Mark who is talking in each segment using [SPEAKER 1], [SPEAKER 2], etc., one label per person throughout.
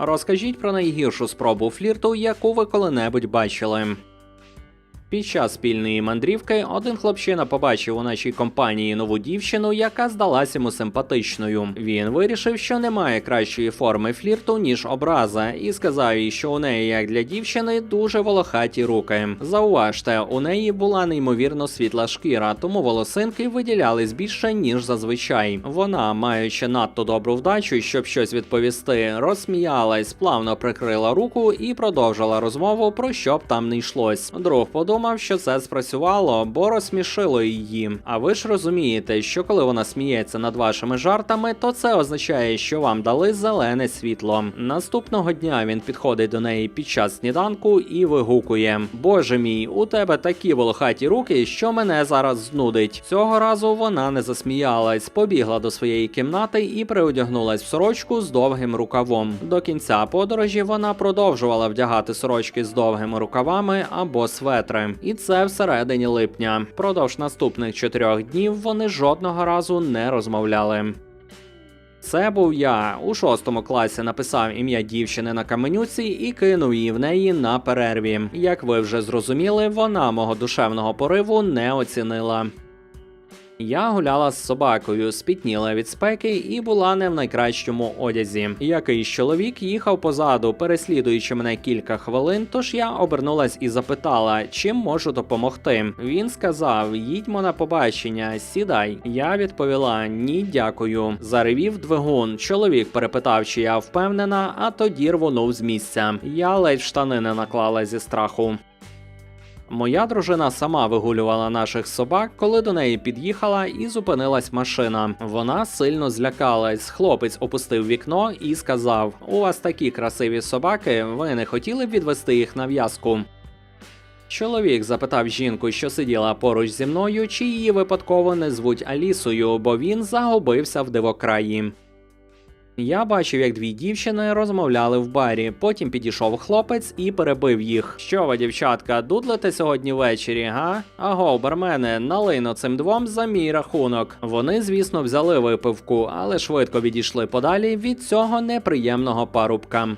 [SPEAKER 1] Розкажіть про найгіршу спробу флірту, яку ви коли-небудь бачили. Під час спільної мандрівки один хлопчина побачив у нашій компанії нову дівчину, яка здалась йому симпатичною. Він вирішив, що немає кращої форми флірту, ніж образа, і сказав їй, що у неї, як для дівчини, дуже волохаті руки. Зауважте, у неї була неймовірно світла шкіра, тому волосинки виділялись більше, ніж зазвичай. Вона, маючи надто добру вдачу, щоб щось відповісти, розсміялась, плавно прикрила руку і продовжила розмову про що б там не йшлось. Друг подумав, що це спрацювало, бо розсмішило її. А ви ж розумієте, що коли вона сміється над вашими жартами, то це означає, що вам дали зелене світло. Наступного дня він підходить до неї під час сніданку і вигукує: Боже мій, у тебе такі волохаті руки, що мене зараз знудить. Цього разу вона не засміялась, побігла до своєї кімнати і приодягнулась в сорочку з довгим рукавом. До кінця подорожі вона продовжувала вдягати сорочки з довгими рукавами або светри. І це всередині липня. Продовж наступних чотирьох днів вони жодного разу не розмовляли. Це був я у шостому класі написав ім'я дівчини на каменюці і кинув її в неї на перерві. Як ви вже зрозуміли, вона мого душевного пориву не оцінила. Я гуляла з собакою, спітніла від спеки і була не в найкращому одязі. Якийсь чоловік їхав позаду, переслідуючи мене кілька хвилин. Тож я обернулась і запитала, чим можу допомогти. Він сказав: їдьмо на побачення, сідай. Я відповіла: ні, дякую. Заревів двигун. Чоловік перепитав, чи я впевнена, а тоді рвонув з місця. Я ледь штани не наклала зі страху. Моя дружина сама вигулювала наших собак, коли до неї під'їхала і зупинилась машина. Вона сильно злякалась. Хлопець опустив вікно і сказав: У вас такі красиві собаки, ви не хотіли б відвести їх на в'язку? Чоловік запитав жінку, що сиділа поруч зі мною, чи її випадково не звуть Алісою, бо він загубився в дивокраї. Я бачив, як дві дівчини розмовляли в барі. Потім підійшов хлопець і перебив їх. Що ви, дівчатка, дудлите сьогодні ввечері, га? Аго, бармене, налийно цим двом за мій рахунок. Вони, звісно, взяли випивку, але швидко відійшли подалі від цього неприємного парубка.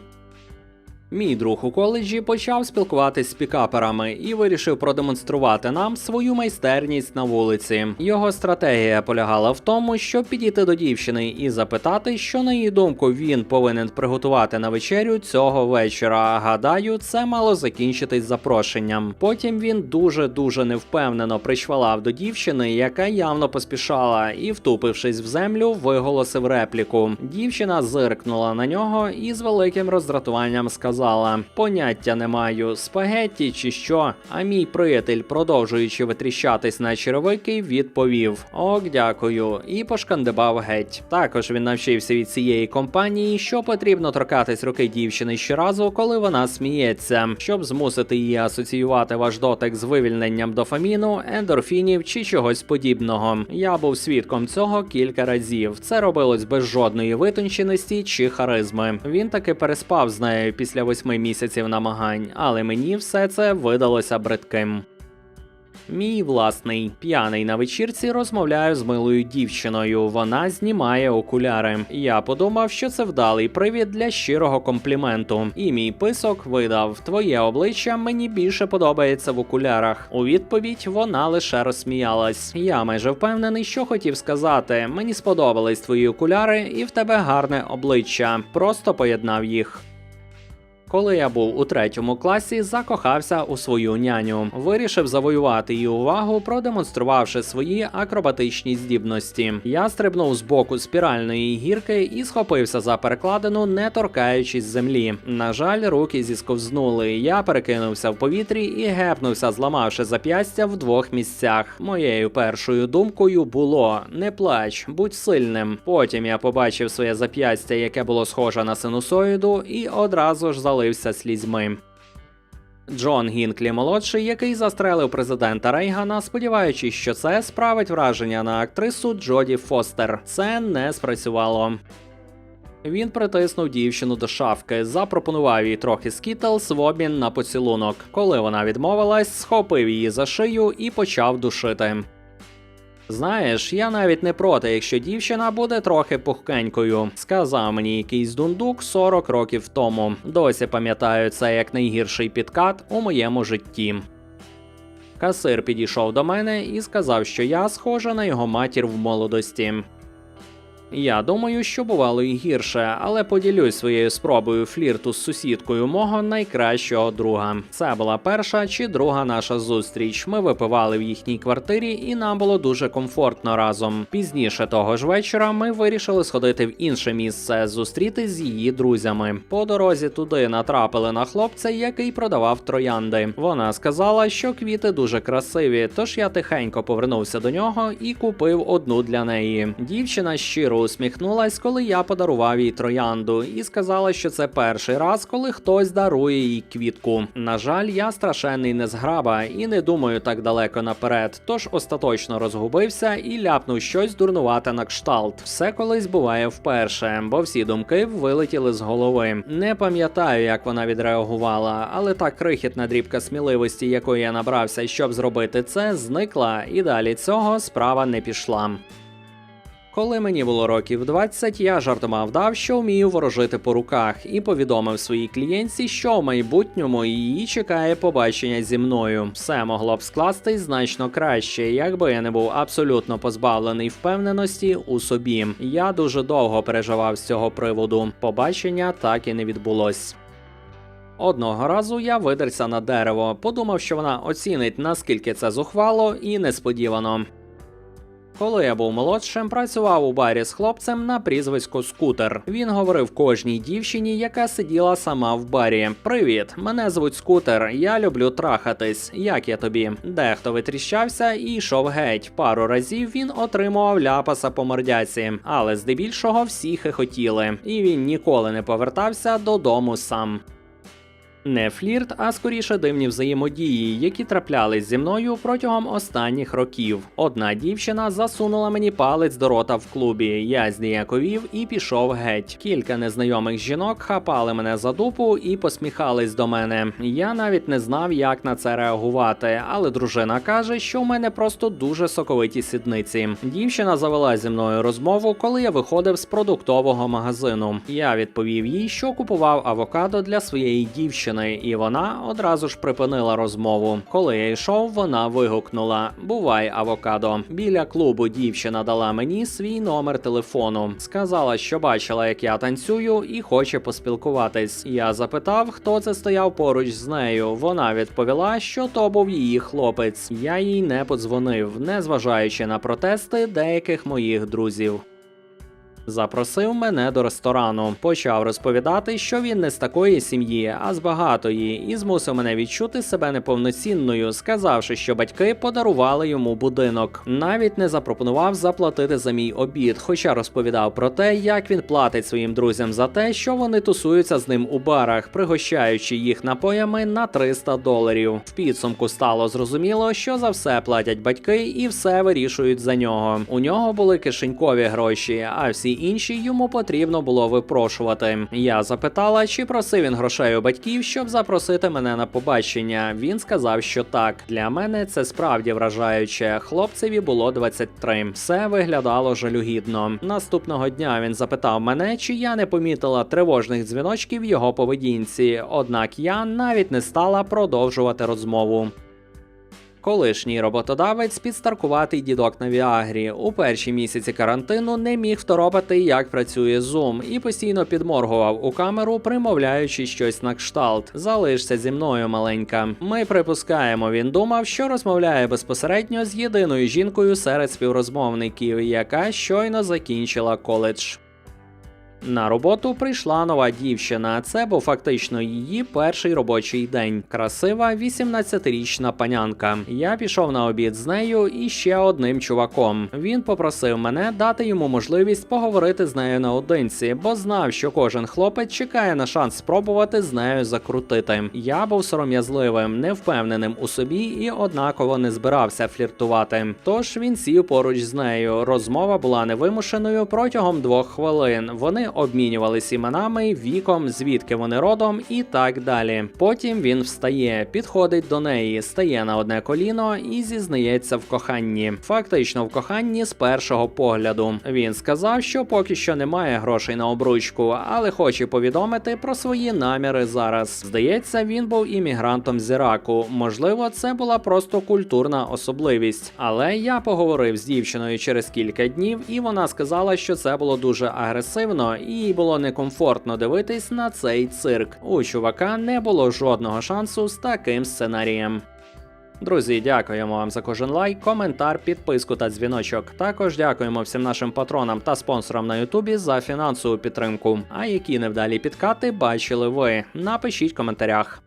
[SPEAKER 1] Мій друг у коледжі почав спілкуватись з пікаперами і вирішив продемонструвати нам свою майстерність на вулиці. Його стратегія полягала в тому, щоб підійти до дівчини і запитати, що на її думку він повинен приготувати на вечерю цього вечора. Гадаю, це мало закінчитись запрошенням. Потім він дуже дуже невпевнено причвалав до дівчини, яка явно поспішала, і, втупившись в землю, виголосив репліку. Дівчина зиркнула на нього і з великим роздратуванням сказала: Поняття не маю, спагетті чи що. А мій приятель, продовжуючи витріщатись на черевики, відповів: Ок, дякую, і пошкандибав геть. Також він навчився від цієї компанії, що потрібно торкатись руки дівчини щоразу, коли вона сміється, щоб змусити її асоціювати ваш дотик з вивільненням дофаміну, ендорфінів чи чогось подібного. Я був свідком цього кілька разів. Це робилось без жодної витонченості чи харизми. Він таки переспав з нею після восьми місяців намагань, але мені все це видалося бридким. Мій власний п'яний на вечірці розмовляю з милою дівчиною. Вона знімає окуляри. Я подумав, що це вдалий привід для щирого компліменту. І мій писок видав: Твоє обличчя мені більше подобається в окулярах. У відповідь вона лише розсміялась. Я майже впевнений, що хотів сказати. Мені сподобались твої окуляри, і в тебе гарне обличчя. Просто поєднав їх. Коли я був у третьому класі, закохався у свою няню. Вирішив завоювати її увагу, продемонструвавши свої акробатичні здібності. Я стрибнув з боку спіральної гірки і схопився за перекладину, не торкаючись землі. На жаль, руки зісковзнули. Я перекинувся в повітрі і гепнувся, зламавши зап'ястя в двох місцях. Моєю першою думкою було: не плач, будь сильним. Потім я побачив своє зап'ястя, яке було схоже на синусоїду, і одразу ж залився слізьми. Джон Гінклі молодший, який застрелив президента Рейгана, сподіваючись, що це справить враження на актрису Джоді Фостер. Це не спрацювало. Він притиснув дівчину до шафки, запропонував їй трохи скітлс в обмін на поцілунок. Коли вона відмовилась, схопив її за шию і почав душити. Знаєш, я навіть не проти, якщо дівчина буде трохи пухкенькою, сказав мені якийсь дундук 40 років тому. Досі пам'ятаю це як найгірший підкат у моєму житті. Касир підійшов до мене і сказав, що я схожа на його матір в молодості. Я думаю, що бувало і гірше, але поділюсь своєю спробою флірту з сусідкою мого найкращого друга. Це була перша чи друга наша зустріч. Ми випивали в їхній квартирі, і нам було дуже комфортно разом. Пізніше того ж вечора ми вирішили сходити в інше місце, зустрітись з її друзями. По дорозі туди натрапили на хлопця, який продавав троянди. Вона сказала, що квіти дуже красиві, тож я тихенько повернувся до нього і купив одну для неї. Дівчина щиро усміхнулась, коли я подарував їй троянду, і сказала, що це перший раз, коли хтось дарує їй квітку. На жаль, я страшенний незграба і не думаю так далеко наперед. Тож остаточно розгубився і ляпнув щось дурнувате на кшталт. Все колись буває вперше, бо всі думки вилетіли з голови. Не пам'ятаю, як вона відреагувала, але та крихітна дрібка сміливості, якої я набрався, щоб зробити це, зникла, і далі цього справа не пішла. Коли мені було років 20, я жартома вдав, що вмію ворожити по руках, і повідомив своїй клієнтці, що в майбутньому її чекає побачення зі мною. Все могло б скластись значно краще, якби я не був абсолютно позбавлений впевненості у собі. Я дуже довго переживав з цього приводу. Побачення так і не відбулось. Одного разу я видерся на дерево, подумав, що вона оцінить наскільки це зухвало і несподівано. Коли я був молодшим, працював у барі з хлопцем на прізвисько Скутер. Він говорив кожній дівчині, яка сиділа сама в барі: Привіт, мене звуть Скутер. Я люблю трахатись. Як я тобі? Дехто витріщався і йшов геть. Пару разів він отримував ляпаса по мордяці, але здебільшого всі хихотіли, і він ніколи не повертався додому сам. Не флірт, а скоріше дивні взаємодії, які траплялись зі мною протягом останніх років. Одна дівчина засунула мені палець до рота в клубі. Я зніяковів і пішов геть. Кілька незнайомих жінок хапали мене за дупу і посміхались до мене. Я навіть не знав, як на це реагувати, але дружина каже, що в мене просто дуже соковиті сідниці. Дівчина завела зі мною розмову, коли я виходив з продуктового магазину. Я відповів їй, що купував авокадо для своєї дівчини і вона одразу ж припинила розмову. Коли я йшов, вона вигукнула: Бувай, авокадо. Біля клубу дівчина дала мені свій номер телефону. Сказала, що бачила, як я танцюю, і хоче поспілкуватись. Я запитав, хто це стояв поруч з нею. Вона відповіла, що то був її хлопець. Я їй не подзвонив, незважаючи на протести деяких моїх друзів. Запросив мене до ресторану, почав розповідати, що він не з такої сім'ї, а з багатої, і змусив мене відчути себе неповноцінною, сказавши, що батьки подарували йому будинок. Навіть не запропонував заплатити за мій обід, хоча розповідав про те, як він платить своїм друзям за те, що вони тусуються з ним у барах, пригощаючи їх напоями на 300 доларів. В підсумку стало зрозуміло, що за все платять батьки і все вирішують за нього. У нього були кишенькові гроші, а всі інші йому потрібно було випрошувати. Я запитала, чи просив він грошей у батьків, щоб запросити мене на побачення. Він сказав, що так. Для мене це справді вражаюче. Хлопцеві було 23. Все виглядало жалюгідно. Наступного дня він запитав мене, чи я не помітила тривожних дзвіночків в його поведінці. Однак я навіть не стала продовжувати розмову. Колишній роботодавець підстаркуватий дідок на Віагрі у перші місяці карантину не міг второпати, як працює Zoom, і постійно підморгував у камеру, примовляючи щось на кшталт. Залишся зі мною, маленька. Ми припускаємо, він думав, що розмовляє безпосередньо з єдиною жінкою серед співрозмовників, яка щойно закінчила коледж. На роботу прийшла нова дівчина. Це був фактично її перший робочий день. Красива 18-річна панянка. Я пішов на обід з нею і ще одним чуваком. Він попросив мене дати йому можливість поговорити з нею наодинці, бо знав, що кожен хлопець чекає на шанс спробувати з нею закрутити. Я був сором'язливим, невпевненим у собі і однаково не збирався фліртувати. Тож він сів поруч з нею. Розмова була невимушеною протягом двох хвилин. Вони обмінювались іменами, віком, звідки вони родом і так далі. Потім він встає, підходить до неї, стає на одне коліно і зізнається в коханні. Фактично в коханні з першого погляду. Він сказав, що поки що немає грошей на обручку, але хоче повідомити про свої наміри зараз. Здається, він був іммігрантом з Іраку. Можливо, це була просто культурна особливість. Але я поговорив з дівчиною через кілька днів, і вона сказала, що це було дуже агресивно, їй було некомфортно дивитись на цей цирк. У чувака не було жодного шансу з таким сценарієм. Друзі, дякуємо вам за кожен лайк, коментар, підписку та дзвіночок. Також дякуємо всім нашим патронам та спонсорам на Ютубі за фінансову підтримку. А які невдалі підкати бачили ви? Напишіть в коментарях.